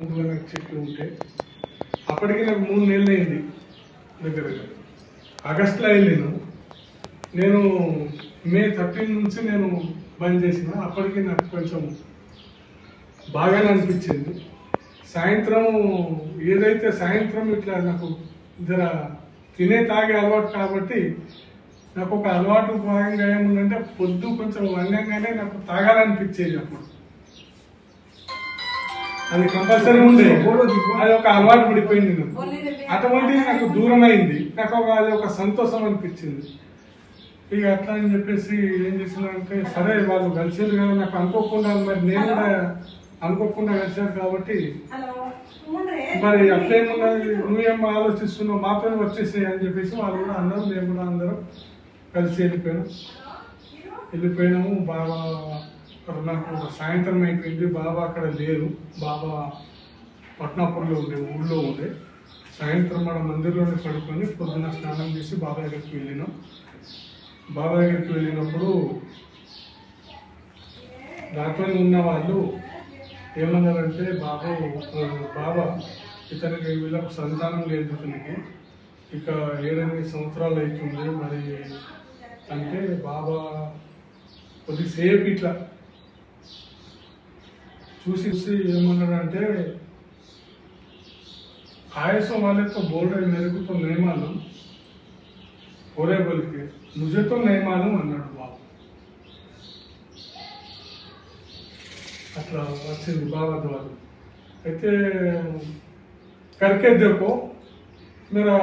ముందుగా చెప్పి ఉంటే. అప్పటికి నాకు మూడు నెలలు అయింది దగ్గర దగ్గర ఆగస్టులో వెళ్ళాను. నేను మే థర్టీన్ నుంచి నేను బంద్ చేసిన. అప్పటికి నాకు కొంచెం బాగానే అనిపించింది. సాయంత్రం ఏదైతే సాయంత్రం ఇట్లా నాకు జర తినే తాగే అలవాటు కాబట్టి నాకు ఒక అలవాటు భాగంగా ఏముందంటే పొద్దు కొంచెం వంగంగానే నాకు తాగాలనిపించేది అప్పుడు. అది కంపల్సరీ ఉంది అది ఒక అలవాటు పడిపోయింది నాకు. అటువంటిది నాకు దూరం అయింది నాకు ఒక అది ఒక సంతోషం అనిపించింది. ఇక అట్లా అని చెప్పేసి ఏం చేసినారంటే సరే వాళ్ళు కలిసారు కదా నాకు అనుకోకుండా మరి నేను కూడా అనుకోకుండా కలిసారు కాబట్టి మరి అట్లేమున్నది? నువ్వేం ఆలోచిస్తున్నావు? మాతో వచ్చేసి అని చెప్పేసి వాళ్ళు కూడా అన్నారు. మేము కూడా అందరం కలిసి వెళ్ళిపోయాం వెళ్ళిపోయినాము. అక్కడ నాకు సాయంత్రం అయిపోయింది బాబా అక్కడ లేరు. బాబా పట్నాపూర్లో ఉండే ఊళ్ళో ఉండే. సాయంత్రం మన మందిర్లోనే పడుకొని పొద్దున్న స్నానం చేసి బాబా దగ్గరికి వెళ్ళినాం. బాబా దగ్గరికి వెళ్ళినప్పుడు దాంట్లో ఉన్న వాళ్ళు ఏమన్నారంటే బాబు బాబా ఇతనికి వీళ్ళకు సంతానం లేదు ఇతనికి ఇక ఏడెనిమిది సంవత్సరాలు అవుతుంది. మరి అంటే బాబా కొద్దిసేపు ఇట్లా చూసి చూసి ఏమన్నాడంటే आयसों वाले तो बोल रहे मेरे को तो नहीं मालूम हो रहे बोल के मुझे तो नहीं मालूम అన్నాడు బాబు అట్లా వచ్చింది బాబా ద్వారా అయితే करके देखो मेरा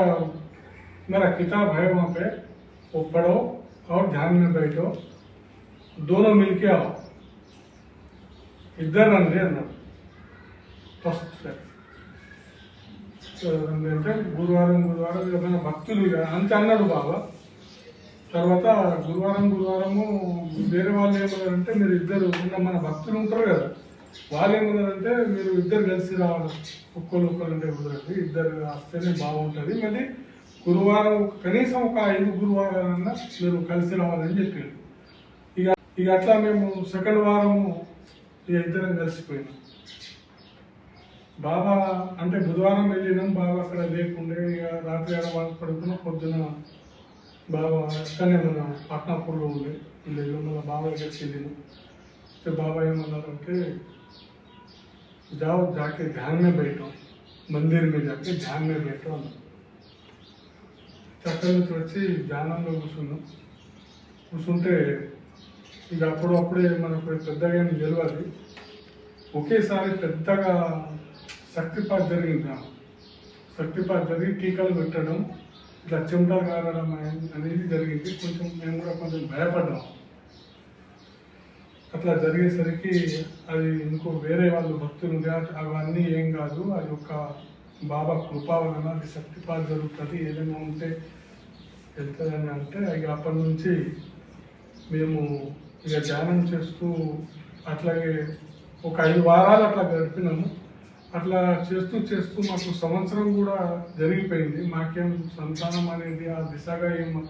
मेरा किताब है वहाँ पे वो पढ़ो और ध्यान में बैठो दोनों मिलके आओ ఇద్దరండి అన్నారు. ఫస్ట్ స్టెప్ అంటే గురువారం గురువారం ఏమైనా భక్తులు ఇక అంతే అన్నాడు బాబా. తర్వాత గురువారం గురువారము వేరే వాళ్ళు ఏమన్నారంటే మీరు ఇద్దరు ఉన్న మన భక్తులు ఉంటారు కదా వాళ్ళు ఏమన్నారంటే మీరు ఇద్దరు కలిసి రావాలి ఒక్కరు ఒక్కరు అంటే కుదరదు ఇద్దరు వస్తేనే బాగుంటుంది. మళ్ళీ గురువారం కనీసం ఒక ఐదు గురువారాలన్నా మీరు కలిసి రావాలని చెప్పారు. ఇక ఇక అట్లా మేము సెకండ్ వారము ఇద్దరం కలిసిపోయినాం బాబా అంటే బుధవారం వెళ్ళినాం బాబా అక్కడ లేకుండే ఇక రాత్రి ఆడ వాళ్ళు పడుకున్న పొద్దున బాబా అక్కడనే మన పట్నాపూర్లో ఉండే లేదు మన బాబా దగ్గరికి వెళ్ళినాం तो बाबा ఏమన్నారంటే जाओ जाके ध्यान में बैठो मंदिर में जाके ध्यान में बैठो అన్నారు అక్కడి నుంచి వచ్చి ధ్యానంలో కూర్చున్నాం కూర్చుంటే ఇక అప్పుడప్పుడే మనం మనకు పెద్దగా ఏం తెలియదు ఒకేసారి పెద్దగా శక్తిపాత్ జరిగింది. శక్తిపాత శక్తిపాత్ జరిగి టీకాలు పెట్టడం ఇట్లా చెమటలు కారడం అనేది జరిగింది. కొంచెం మేము కూడా కొంచెం భయపడ్డాం. అట్లా జరిగేసరికి అది ఇంకో వేరే వాళ్ళు భక్తులు అవన్నీ ఏం కాదు. అది ఒక బాబా కృపా వలన అది శక్తిపాత జరుగుతుంది. ఏదైనా ఉంటే వెళ్తుందని అంటే ఇక అప్పటి నుంచి మేము ఇక ధ్యానం చేస్తూ అట్లాగే ఒక ఐదు వారాలు అట్లా గడిపినాము. అట్లా చేస్తూ చేస్తూ మాకు సంవత్సరం కూడా జరిగిపోయింది. మాకేం సంతానం అనేది ఆ దిశగా ఏం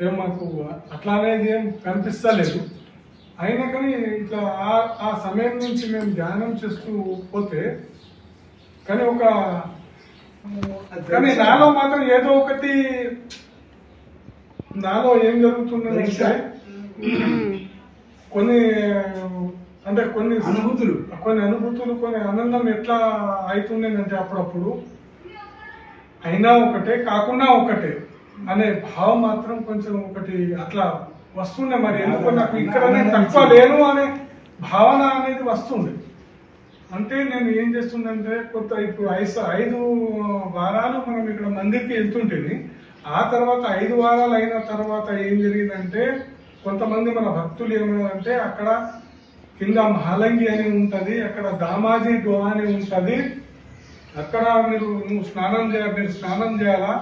ఏం మాకు అట్లా అనేది ఏం కనిపిస్తలేదు. అయినా కానీ ఇట్లా ఆ- ఆ సమయం నుంచి మేము ధ్యానం చేస్తూ పోతే కానీ ఒక కానీ నాలో మాత్రం ఏదో ఒకటి నాలో ఏం జరుగుతుందంటే కొన్ని అంటే కొన్ని అనుభూతులు. కొన్ని అనుభూతులు కొన్ని ఆనందం ఎట్లా అవుతుండేనంటే అప్పుడప్పుడు అయినా ఒకటే కాకుండా ఒకటే అనే భావం మాత్రం కొంచెం ఒకటి అట్లా వస్తుండే మరి. ఎందుకో నాకు ఇక్కడ తక్కువ లేను అనే భావన అనేది వస్తుంది అంటే నేను ఏం చేస్తుందంటే కొత్త ఇప్పుడు ఐదు ఐదు వారాలు మనం ఇక్కడ మందిర్కి వెళ్తుంటేని ఆ తర్వాత ఐదు వారాలు అయిన తర్వాత ఏం జరిగిందంటే కొంతమంది మన భక్తులు ఏమన్నారంటే అక్కడ కింద మహాలంగి అని ఉంటుంది అక్కడ దామాజీ డోహా అని ఉంటుంది. అక్కడ మీరు నువ్వు స్నానం చేయాలి మీరు స్నానం చేయాలా?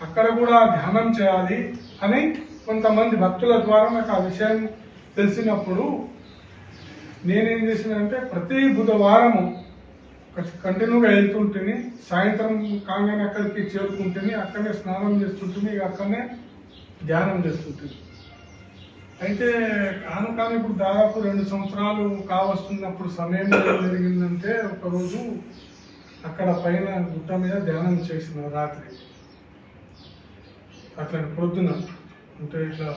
అక్కడ కూడా ధ్యానం చేయాలి అని కొంతమంది భక్తుల ద్వారా నాకు ఆ విషయం తెలిసినప్పుడు నేనేం చేసినంటే ప్రతి బుధవారము కంటిన్యూగా వెళ్తుంటేని సాయంత్రం కాగానే అక్కడికి చేరుకుంటేని అక్కడనే స్నానం చేస్తుంటుంది ఇక అక్కడనే ధ్యానం చేస్తుంటుంది అయితే కాను కాను ఇప్పుడు దాదాపు రెండు సంవత్సరాలు కావస్తున్నప్పుడు సమయం జరిగిందంటే ఒకరోజు అక్కడ పైన గుట్ట మీద ధ్యానం చేసిన రాత్రి. అట్లా ప్రొద్దున అంటే ఇట్లా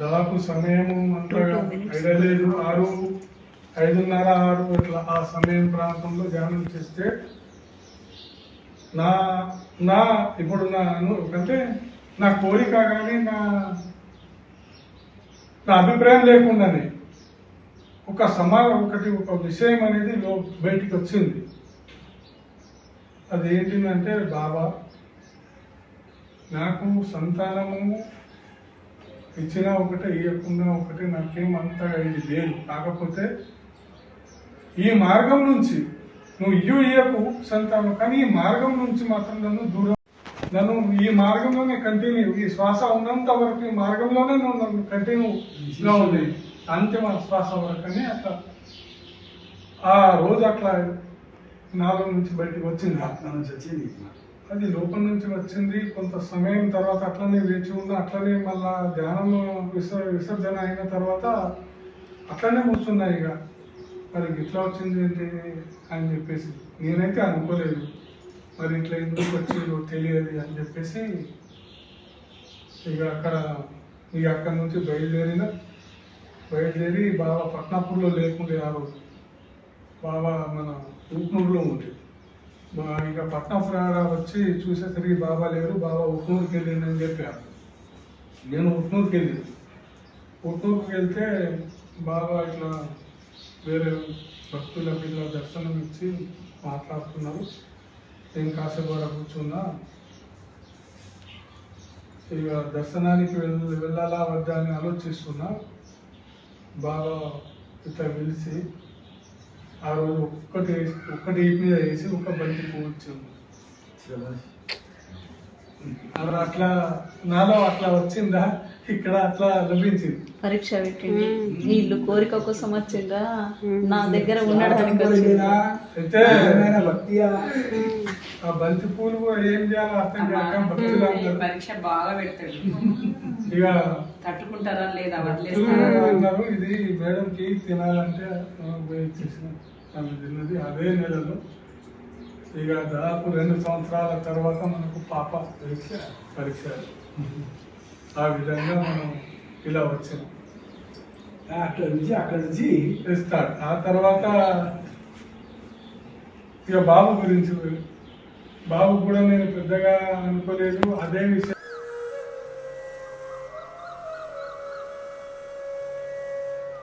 దాదాపు సమయం అంతగా ఐడియా లేదు ఆరు ఐదున్నర ఆరు ఇట్లా ఆ సమయం ప్రాంతంలో ధ్యానం చేస్తే నా నా ఇప్పుడు నా అంటే నా కోరిక కానీ నా నా అభిప్రాయం లేకుండానే ఒక సమా ఒకటి ఒక విషయం అనేది లో బయటికి వచ్చింది. అది ఏంటిదంటే బాబా నాకు సంతానము ఇచ్చినా ఒకటే ఇవ్వకుండా ఒకటే నాకేం అంతగా ఇది లేదు. కాకపోతే ఈ మార్గం నుంచి నువ్వు ఇయ్యు ఇయ్యకు సంతానం కానీ ఈ మార్గం నుంచి మాత్రం నన్ను దూరం నన్ను ఈ మార్గంలోనే కంటిన్యూ ఈ శ్వాస ఉన్నంత వరకు ఈ మార్గంలోనే నువ్వు నన్ను కంటిన్యూగా ఉంది. అంతిమ శ్వాస వరకు అని అట్లా ఆ రోజు అట్లా నాలో నుంచి బయటకు వచ్చింది. ఆత్మ నుంచి వచ్చింది. అది లోపల నుంచి వచ్చింది. కొంత సమయం తర్వాత అట్లనే వేచి ఉన్న అట్లనే మళ్ళా ధ్యానం విస విసర్జన అయిన తర్వాత అట్లనే కూర్చున్నా ఇక. మరి ఇట్లా వచ్చింది ఏంటి అని చెప్పేసి నేనైతే అనుకోలేదు. మరి ఇట్లా ఎందుకు వచ్చిందో తెలియదు అని చెప్పేసి ఇక అక్కడ ఇక అక్కడ నుంచి బయలుదేరిన బయలుదేరి బాబా పట్నాపూర్లో లేకుండే ఆ రోజు. బాబా మన ఊట్నూరులో ఉండే. ఇక పట్నం ఫ్రాడ వచ్చి చూసేసరికి బాబా లేరు బాబా ఉట్నూరుకి వెళ్ళిందని చెప్పారు. నేను ఉట్నూరుకి వెళ్ళాను ఉట్నూరుకి వెళ్తే బాబా ఇట్లా వేరే భక్తుల మీద దర్శనం ఇచ్చి మాట్లాడుతున్నారు. నేను కాసేపు కూర్చున్నా. ఇక దర్శనానికి వెళ్ వెళ్ళాలా వద్దా అని ఆలోచిస్తున్నా. బాబా ఇట్లా పిలిచి ఆ రోజు ఒక్కటి ఒక్కటి మీద వేసి ఒక బంతి అది అట్లా నాలో అట్లా వచ్చిందా? ఇక్కడ అట్లా లభించింది పరీక్ష పెట్టింది. వీళ్ళు కోరిక కోసం వచ్చిండ్రా నా దగ్గర ఉండడానికి అయితే ఆ బంతి పూలు కూడా ఏం చేయాలో అర్థం కాక భక్తులు ఈ అందరూ పరీక్ష బాగా పెడతాడు. ఇక తట్టుకుంటారా లేదా? భక్తులు వదిలేస్తారా అన్నారు ఇది మేడంకి తినాలంటే ఆ, పోయి ఇచ్చేసిన ఆమె తిన్నది అదే నెలలో ఇక దాదాపు రెండు సంవత్సరాల తర్వాత మనకు పాప పరీక్ష పరీక్ష. ఆ విధంగా మనం ఇలా వచ్చింది అక్కడ నుంచి అక్కడ నుంచి ఇస్తాడు ఆ తర్వాత ఇక బాబు గురించి బాబు కూడా నేను పెద్దగా అనుకోలేదు. అదే విషయం